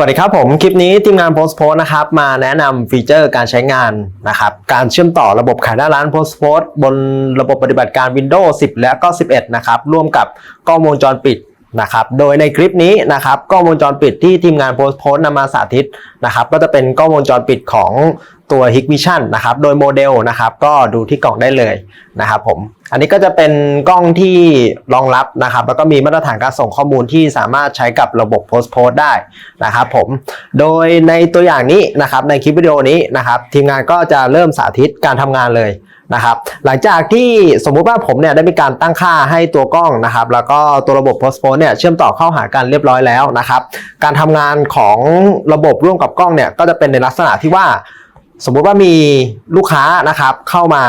สวัสดีครับผมคลิปนี้ทีมงานโพสต์โพสนะครับมาแนะนำฟีเจอร์การใช้งานนะครับการเชื่อมต่อระบบขายหน้าร้านโพสต์โพสบนระบบปฏิบัติการ Windows 10 และก็ 11 นะครับร่วมกับกล้องวงจรปิดนะครับโดยในคลิปนี้นะครับกล้องวงจรปิดที่ทีมงานโพสต์โพสนำมาสาธิตนะครับก็จะเป็นกล้องวงจรปิดของ ตัว Hikvision นะครับ โดยโมเดลนะครับ ก็ดูที่กล่องได้เลยนะครับผม อันนี้ก็จะเป็นกล้องที่รองรับนะครับ แล้วก็มีมาตรฐานการส่งข้อมูลที่สามารถใช้กับระบบ Post Post ได้นะครับผม โดยในตัวอย่างนี้นะครับ ในคลิปวิดีโอนี้นะครับ ทีมงานก็จะเริ่มสาธิตการทำงานเลยนะครับหลังจากที่สมมุติว่าผมเนี่ยได้มีการตั้งค่าให้ตัวกล้องนะครับ แล้วก็ตัวระบบ Post Post เนี่ยเชื่อมต่อเข้าหากันเรียบร้อยแล้วนะครับ การทำงานของระบบร่วมกับกล้องเนี่ยก็จะเป็นในลักษณะที่ว่า สมมุติว่ามีลูกค้านะครับเข้ามา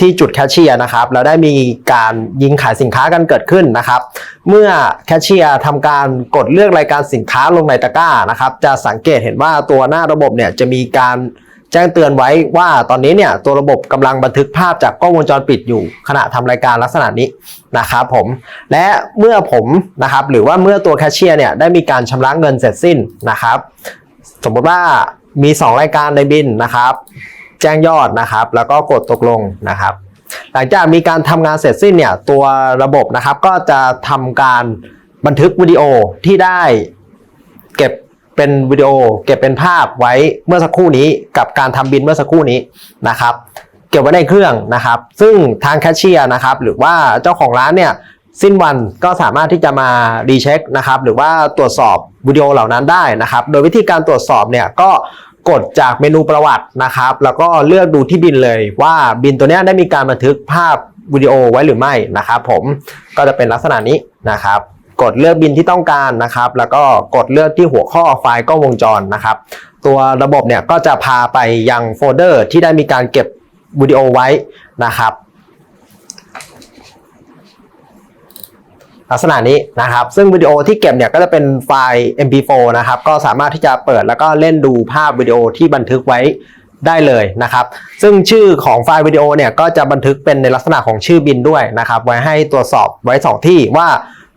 ที่จุดแคชเชียร์นะครับแล้วได้มีการยิงขายสินค้ากันเกิดขึ้นนะครับ เมื่อแคชเชียร์ทำการกดเลือกรายการสินค้าลงในตะกร้านะครับ จะสังเกตเห็นว่าตัวหน้าระบบเนี่ยจะมีการแจ้งเตือนไว้ว่าตอนนี้เนี่ยตัวระบบกำลังบันทึกภาพจากกล้องวงจรปิดอยู่ ขณะทำรายการลักษณะนี้นะครับผมและเมื่อผมนะครับหรือว่าเมื่อตัวแคชเชียร์เนี่ยได้มีการชำระเงินเสร็จสิ้นนะครับ สมมติว่ามี 2 รายการในบินนะครับ แจ้งยอดนะครับ แล้วก็กดตกลงนะครับ หลังจากมีการทำงานเสร็จสิ้นเนี่ยตัวระบบนะครับก็จะทำการบันทึกวิดีโอที่ได้เก็บเป็นวิดีโอ เก็บเป็นภาพไว้เมื่อสักครู่นี้กับการทำบินเมื่อสักครู่นี้นะครับ เก็บไว้ในเครื่องนะครับ ซึ่งทางแคชเชียร์นะครับ หรือว่าเจ้าของร้านเนี่ย สิ้นวันก็สามารถที่จะมารีเช็คนะครับหรือว่าตรวจสอบวิดีโอเหล่านั้นได้นะครับ โดยวิธีการตรวจสอบเนี่ยก็กดจากเมนูประวัตินะครับ แล้วก็เลือกดูที่บินเลยว่าบินตัวนี้ได้มีการบันทึกภาพวิดีโอไว้หรือไม่นะครับ ผมก็จะเป็นลักษณะนี้นะครับ กดเลือกบินที่ต้องการนะครับ แล้วก็กดเลือกที่หัวข้อไฟล์กล้องวงจรนะครับ ตัวระบบเนี่ยก็จะพาไปยังโฟลเดอร์ที่ได้มีการเก็บวิดีโอไว้นะครับ ลักษณะนี้นะครับ ซึ่งวิดีโอที่เก็บเนี่ยก็จะเป็นไฟล์ mp4 นะครับ ก็สามารถที่จะเปิดแล้วก็เล่นดูภาพวิดีโอที่บันทึกไว้ได้เลยนะครับ ซึ่งชื่อของไฟล์วิดีโอเนี่ยก็จะบันทึกเป็นในลักษณะของชื่อบินด้วยนะครับ ไว้ให้ตรวจสอบไว้ 2 ที่ว่า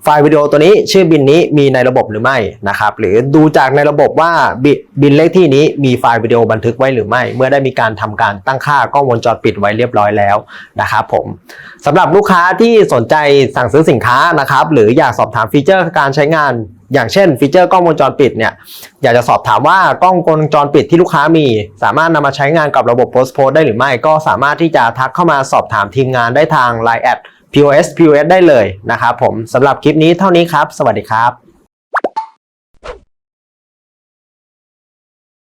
ไฟล์วิดีโอตัวนี้ชื่อบินนี้มีในระบบหรือไม่นะครับหรือดูจากในระบบว่าบิบินเลขที่นี้มีไฟล์วิดีโอบันทึกไว้หรือไม่ เมื่อได้มีการทำการตั้งค่ากล้องวงจรปิดไว้เรียบร้อยแล้วนะครับผมสำหรับลูกค้าที่สนใจสั่งซื้อสินค้านะครับหรืออยากสอบถามฟีเจอร์การใช้งาน อย่างเช่นฟีเจอร์กล้องวงจรปิดเนี่ยอยากจะสอบถามว่ากล้องวงจรปิดที่ลูกค้ามี สามารถนำมาใช้งานกับระบบ Post Post ได้หรือไม่ ก็สามารถที่จะทักเข้ามาสอบถามทีมงานได้ทาง Line แอด POS POS ได้เลยนะครับผมสำหรับคลิปนี้เท่านี้ครับ สวัสดีครับ